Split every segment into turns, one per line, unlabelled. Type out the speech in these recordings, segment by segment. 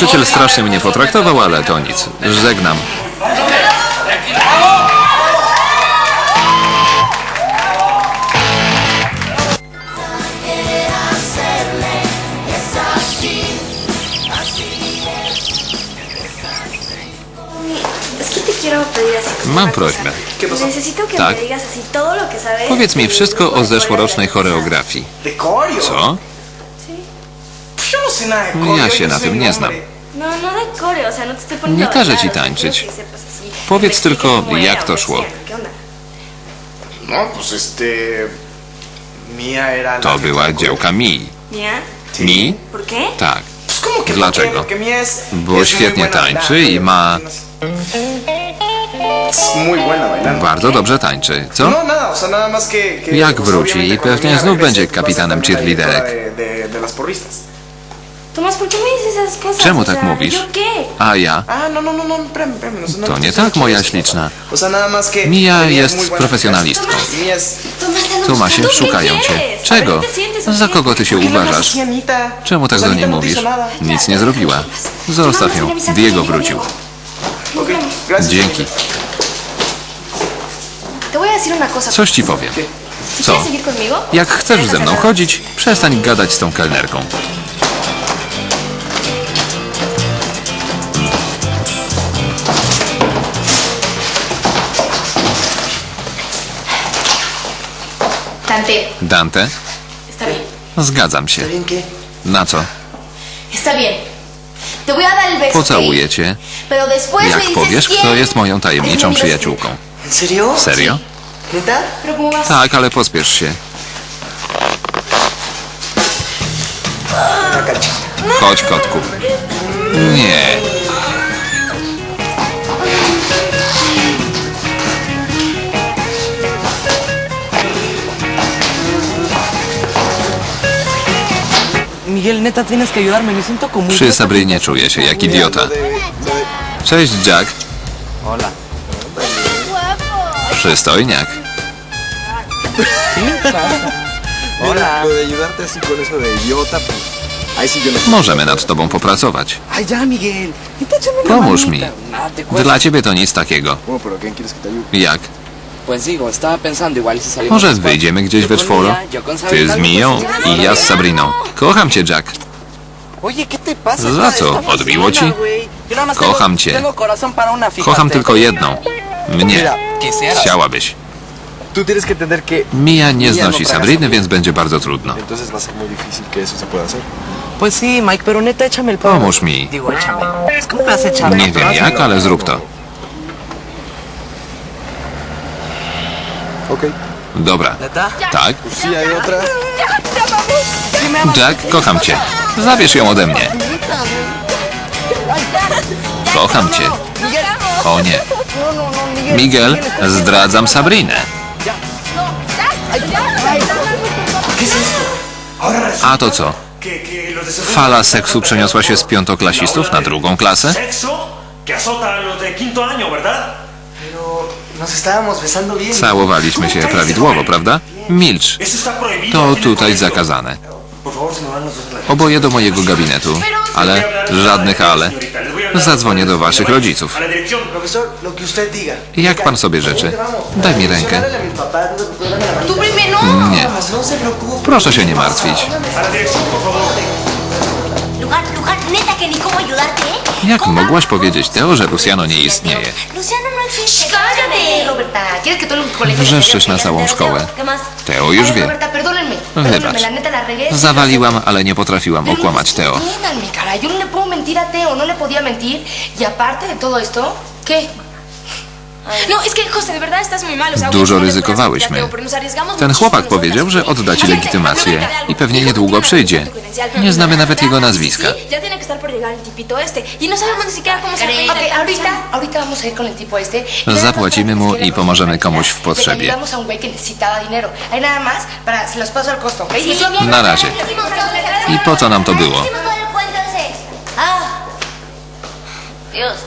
nauczyciel strasznie mnie potraktował, ale to nic. Żegnam. Mam prośbę. Tak. Powiedz mi
de
wszystko o zeszłorocznej choreografii. Co? Ja się na tym nie znam.
No, no no
Nie każę ci tańczyć. Powiedz tylko, jak to szło.
No,
To była działka Mi. Mi? Tak.
Pues ¿cómo que
Dlaczego? Bo świetnie tańczy i ma... Bardzo dobrze tańczy. Co? Jak wróci i pewnie znów będzie kapitanem cheerleaderek. Czemu tak mówisz? A ja? To nie tak, moja śliczna.
Mía
jest profesjonalistką. Tomasie,
buscando, ¿qué
szukają cię. Czego?
A ver, ¿qué te sientes o
Za kogo ty się
¿Por qué le hablas
uważasz? Czemu tak do niej mówisz? Nic nie zrobiła. Zostaw ją. Diego wrócił. Dzięki. Coś ci powiem. Co? Jak chcesz ze mną chodzić, przestań gadać z tą kelnerką.
Dante,
Dante?
está bien.
Zgadzam się. Na co?
Está bien. Te voy a dar el beso.
Pocałuję cię,
Pero después me
jak
dices
powiesz,
quién.
kto jest moją tajemniczą przyjaciółką.
¿En serio?
Serio?
¿Neta?
Pero ¿cómo vas?
Tak, ale pospiesz się. Chodź, kotku. Nie. Przy Sabrynie czuję się jak idiota. Cześć, Jack.
Hola.
Przystojniak.
Hola.
No.
Możemy nad tobą popracować.
Ay, ya, Miguel. Neta, échame una
Pomóż mi.
cuesta.
Dla ciebie to nic takiego. Jak? Może wyjdziemy gdzieś we czworo? Ty z Miją i ja z Sabriną. Kocham cię, Jack. Za co? Odbiło ci? Kocham cię. Kocham tylko jedną. Mnie. Chciałabyś. Mija nie
Mia
znosi
no sangre.
więc będzie bardzo trudno. Pomóż mi. Nie wiem jak, ale zrób to. Dobra. Tak? Jack, kocham cię. Zabierz ją ode mnie. Kocham cię. O nie. Miguel, zdradzam Sabrinę. A to co? Fala seksu przeniosła się z piątoklasistów na drugą klasę? Całowaliśmy się prawidłowo, prawda? Milcz. To tutaj zakazane. Oboje do mojego gabinetu. Ale żadnych ale. Zadzwonię do waszych rodziców. Jak pan sobie życzy? Daj mi rękę. Nie. Proszę się nie martwić. Jak mogłaś powiedzieć Teo, że Luciano nie istnieje?
No existe.
¡Cállate! Roberta, ¿quieres que todo el colegio...
Wrzeszczysz na całą szkołę. Teo już wie. Wybacz. Zawaliłam, ale nie potrafiłam
no
okłamać Teo. Dużo ryzykowałyśmy. Ten chłopak powiedział, że odda ci legitymację i pewnie niedługo przyjdzie. Nie znamy nawet jego nazwiska.
Y no.
Zapłacimy mu i pomożemy komuś w potrzebie. Na razie. I po co nam to było?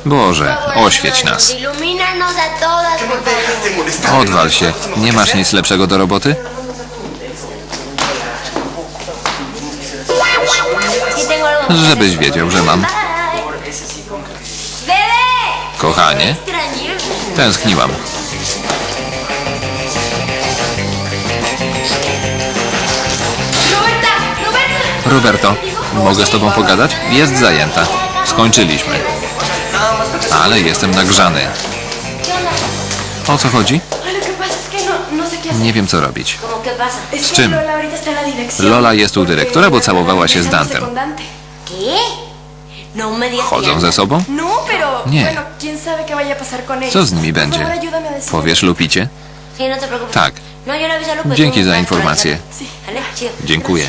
Boże, oświeć nas. Odwal się. Nie masz nic lepszego do roboty? Żebyś wiedział, że mam. Kochanie, tęskniłam. Roberto, mogę z tobą pogadać? Jest zajęta. Skończyliśmy. Ale jestem nagrzany. O co chodzi?
No.
Nie wiem co robić. Z czym?
Lola
jest u dyrektora, bo całowała się z Dantem.
No
Chodzą ze sobą?
No,
Nie. Co z nimi będzie? Powiesz Lupicie? Tak. Dzięki za informację. Dziękuję.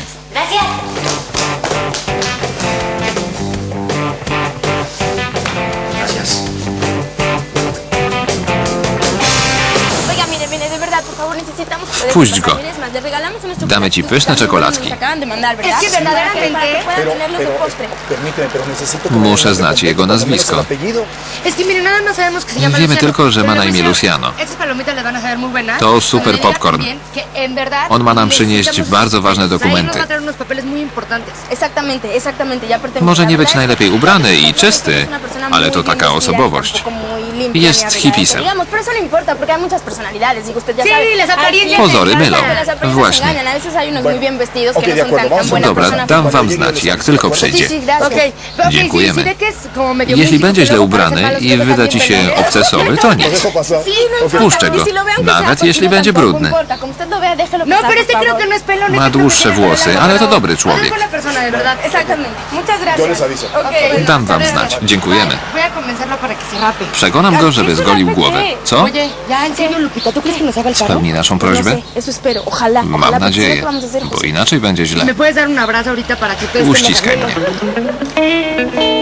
Apellido.
Es que miren, nada más sabemos que se llama
Wiemy
Luciano.
tylko, że ma na imię Luciano. To super popcorn. On ma nam przynieść bardzo ważne dokumenty. Może nie być najlepiej ubrany i czysty, ale to taka osobowość.
Limpia
Jest
ni arreglada,
hipisem.
Digamos, pero eso no importa porque hay muchas personalidades. Digo, usted ya
Sí,
sabe.
las apariencias
Pozory mylą. Właśnie.
engañan. A veces hay unos muy bien vestidos que no son
acuerdo,
tan, tan
vamos a
buena
Dobra,
persona.
dam wam znać, jak tylko przyjdzie.
sí, gracias. Okay. ok,
Dziękujemy.
Que es como medio
Jeśli
músico,
będzie źle
parece
ubrany
malo,
i wyda ci się obcesowy, to nic.
Sí, no importa. Y
go.
si lo ve, aunque
Nawet jeśli
cochino,
będzie
tampoco
brudny.
importa. Como usted lo vea, déjelo
No,
pasar,
pero este
por
creo
favor.
que no es pelón.
Ma
este creo que
dłuższe
tiene
włosy, ale to dobry człowiek.
con la persona, de verdad.
Exactamente. Muchas gracias.
Yo les aviso.
Ok.
Dam wam znać. Dziękujemy.
Voy a convencerlo para que se rape.
Przekonam go, żeby zgolił głowę. Co? Spełni naszą
No
prośbę? Mam nadzieję,
¿qué vamos a hacer,
bo inaczej będzie
¿Me
źle. Uściskaj mnie.